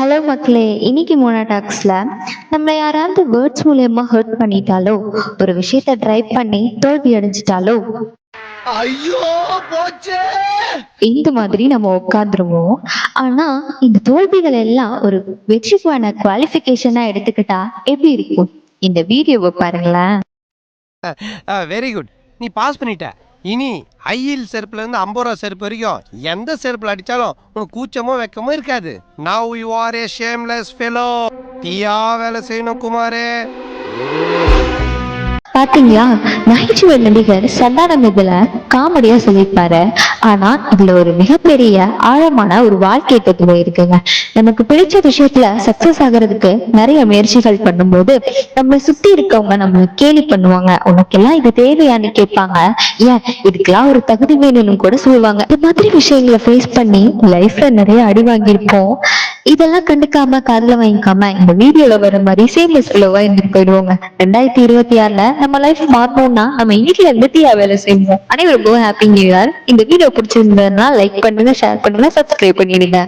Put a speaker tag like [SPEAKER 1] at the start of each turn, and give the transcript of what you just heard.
[SPEAKER 1] Hello மக்களே இன்னைக்கு மோனா டாக்ஸில் நம்மளை யாராவது வேர்ட்ஸ் மூலயமா ஹர்ட் பண்ணிட்டாலோ ஒரு விஷயத்த ட்ரை பண்ணி தோல்வி அடைஞ்சிட்டாலோ
[SPEAKER 2] ஐயோ போச்சே!
[SPEAKER 1] இந்த மாதிரி நம்ம உட்காந்துருவோம் ஆனா இந்த தோல்விகள் எல்லாம் ஒரு வெற்றிக்கான குவாலிஃபிகேஷனா எடுத்துக்கிட்டா எப்படி இருக்கும்? இந்த வீடியோவை பாருங்களேன்.
[SPEAKER 2] வெரி குட் நீ பாஸ் பண்ணிட்ட. இனி ஐயில் செருப்புல இருந்து ஐம்பது ரூபா செருப்பு வரைக்கும் எந்த செருப்புல அடிச்சாலும் உனக்கு கூச்சமோ வெக்கமோ இருக்காது. Now you are a shameless fellow தீயா வேலை செய்யணும் குமாரே.
[SPEAKER 1] பாத்தீங்களா? நகைச்சுவை நடிகர் சந்தானம் இதுல காமெடியா சொல்லியிருப்பாரு. ஆனா இதுல ஒரு மிகப்பெரிய ஆழமான ஒரு வாழ்க்கை தத்துவம் இருக்குங்க. நமக்கு பிடிச்ச விஷயத்துல சக்சஸ் ஆகுறதுக்கு நிறைய முயற்சிகள் பண்ணும்போது நம்மளை சுத்தி இருக்கவங்க நம்ம கேலி பண்ணுவாங்க. உனக்கெல்லாம் இது தேவையான்னு கேட்பாங்க. ஏன்? இதுக்கெல்லாம் ஒரு தகுதி வேணும்னு கூட சொல்லுவாங்க. இந்த மாதிரி விஷயங்களை ஃபேஸ் பண்ணி லைஃப்ல நிறைய அடி வாங்கியிருப்போம். இதெல்லாம் கண்டுக்காம காதல வாங்கிக்காம இந்த வீடியோல வர மாதிரி சேம்லெஸ் லோவா இருந்துட்டு போயிடுவோங்க. ரெண்டாயிரத்தி இருபத்தி ஆறுல நம்ம லைஃப் மாறணும்னா நம்ம இன்னைக்குல இருந்து தீயா வேலை செய்வோம். அனைவருக்கும் ஹாப்பி நியூ இயர் இந்த வீடியோ பிடிச்சிருந்ததுன்னா லைக் பண்ணுங்க ஷேர் பண்ணுங்க சப்ஸ்கிரைப் பண்ணிடுங்க.